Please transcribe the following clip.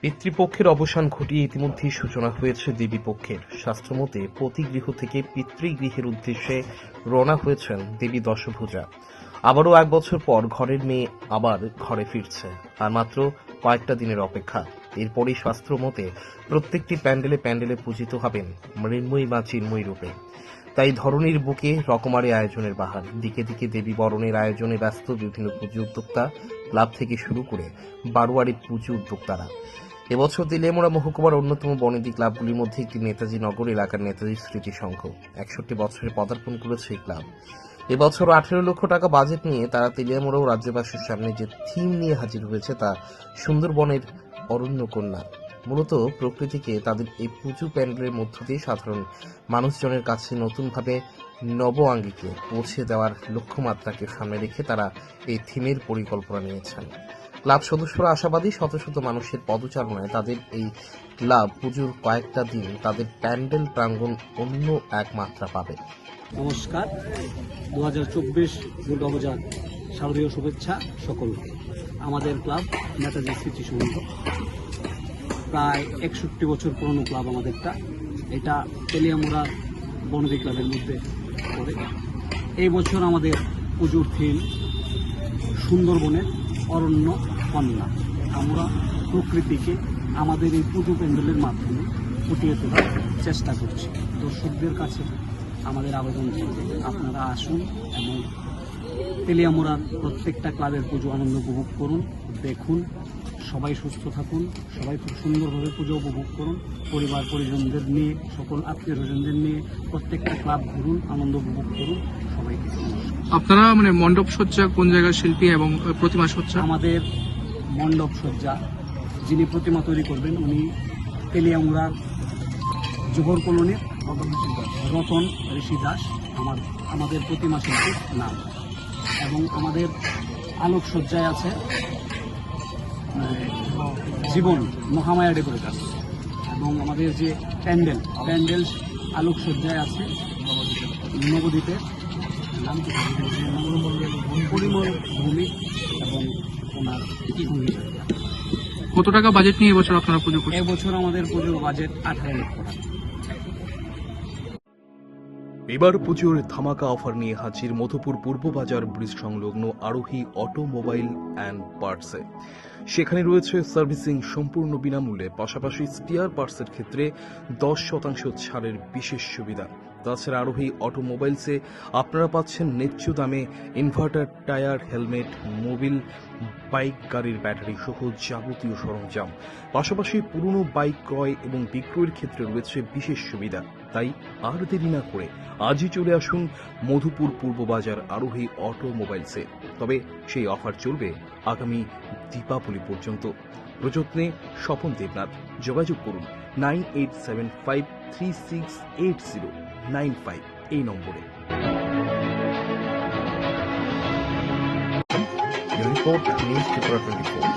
পিতৃপক্ষের অবসান ঘটিয়ে ইতিমধ্যেই সূচনা হয়েছে দেবী পক্ষের শাস্ত্রমতে প্রতি গৃহ থেকে পিতৃগৃহের উদ্দেশ্যে রওনা হয়েছেন দেবী দশভূজা। আবারও এক বছর পর ঘরের মেয়ে আবার ঘরে ফিরছে। আর মাত্র কয়েকটা দিনের অপেক্ষা। এরপরই শাস্ত্রমতে প্রত্যেকটি প্যান্ডেলে প্যান্ডেলে পূজিত হবেন মৃন্ময়ী বা চিন্ময়ী রূপে। তাই ধরনীর বুকে রকমারি আয়োজনের বাহার। দিকে দিকে দেবী বরণের আয়োজনে ব্যস্ত বিভিন্ন পুজো উদ্যোক্তা ক্লাব থেকে শুরু করে বারোয়ারি পুজো উদ্যোক্তারা। এবছর দিলেমোড়া মহকুমার অন্যতম বনেদি ক্লাবগুলির মধ্যে একটি নেতাজি নগর এলাকার নেতাজি স্মৃতি সংঘ একষট্টি বছরে পদার্পণ করেছে এই ক্লাব। এবছর আঠেরো লক্ষ টাকা বাজেট নিয়ে তারা তেলিয়ামোড়া ও রাজ্যবাসীর সামনে যে থিম নিয়ে হাজির হয়েছে তা সুন্দরবনের অরণ্য কন্যা মূলত প্রকৃতিকে তাদের এই পুজো প্যান্ডেলের মধ্য দিয়ে সাধারণ মানুষজনের কাছে নতুনভাবে নব আঙ্গিকে পৌঁছে দেওয়ার লক্ষ্যমাত্রাকে সামনে রেখে তারা এই থিমের পরিকল্পনা নিয়েছেন। ক্লাব সদস্যরা আশাবাদী শত শত মানুষের পদচারণায় তাদের এই ক্লাব পুজোর কয়েকটা দিন তাদের প্যান্ডেল প্রাঙ্গণ অন্য এক মাত্রা পাবে। নমস্কার। দু হাজার চব্বিশ দুর্গাপূজার শারদীয় শুভেচ্ছা সকলকে। আমাদের ক্লাব নেতাজি স্মৃতি সংঘ প্রায় একষট্টি বছর পুরনো ক্লাব আমাদেরটা। এটা তেলিয়ামুড়ার বনদী ক্লাবের মধ্যে পড়ে। এই বছর আমাদের পুজোর থিম সুন্দরবনের অরণ্য কন্যা। আমরা প্রকৃতিকে আমাদের এই পুজো প্যান্ডেলের মাধ্যমে ফুটিয়ে তোলার চেষ্টা করছি। দর্শকদের কাছে আমাদের আবেদন আপনারা আসুন এবং তেলিয়ামুড়ার প্রত্যেকটা ক্লাবের পুজো আনন্দ উপভোগ করুন, দেখুন সবাই সুস্থ থাকুন সবাই খুব সুন্দরভাবে পুজো উপভোগ করুন পরিবার পরিজনদের নিয়ে সকল আত্মীয় স্বজনদের নিয়ে প্রত্যেকটা ক্লাব ঘুরুন আনন্দ উপভোগ করুন সবাইকে আপনারা মানে মণ্ডপ সজ্জা কোন জায়গার শিল্পী এবং প্রতিমা সজ্জা? আমাদের মণ্ডপ সজ্জা যিনি প্রতিমা তৈরি করবেন উনি তেলিয়ামুড়ার জোহর কলোনির রতন ঋষি দাস আমার আমাদের প্রতিমা শিল্পীর নাম। এবং আমাদের আলোকসজ্জায় আছে জীবন মহামায়া ডেকোরেটর এবং আমাদের যে প্যান্ডেল প্যান্ডেল আলোকসজ্জায় আছে নবদ্বীপের নাম পরিমল ভৌমিক এবং ওনার কত টাকা বাজেট নিয়ে এবছর আপনারা পুজো করছেন? এবছর আমাদের পুজো বাজেট আঠারো লক্ষ টাকা। এবার পুজোর ধামাকা অফার নিয়ে হাজির মধুপুর পূর্ব বাজার ব্রিজ সংলগ্ন আরোহী অটোমোবাইল অ্যান্ড পার্টসে। সেখানে রয়েছে সার্ভিসিং সম্পূর্ণ বিনামূল্যে, পাশাপাশি স্পিয়ার পার্টসের ক্ষেত্রে দশ শতাংশ ছাড়ের বিশেষ সুবিধা। তাছাড়া আরোহী অটোমোবাইলসে আপনারা পাচ্ছেন ন্যায্য দামে inverter, tyre, helmet, Mobil, bike গাড়ির ব্যাটারি সহ যাবতীয় সরঞ্জাম। পাশাপাশি পুরনো বাইক ক্রয় এবং বিক্রয়ের ক্ষেত্রে রয়েছে বিশেষ সুবিধা। তাই আর দেরি না করে আজই চলে আসুন মধুপুর পূর্ব বাজার আরোহী অটোমোবাইলসে। তবে সেই অফার চলবে আগামী দীপাবলি পর্যন্ত। প্রযত্নে স্বপন দেবনাথ। যোগাযোগ করুন nine eight seven five three six eight zero nine five এই নম্বরে। Report news twenty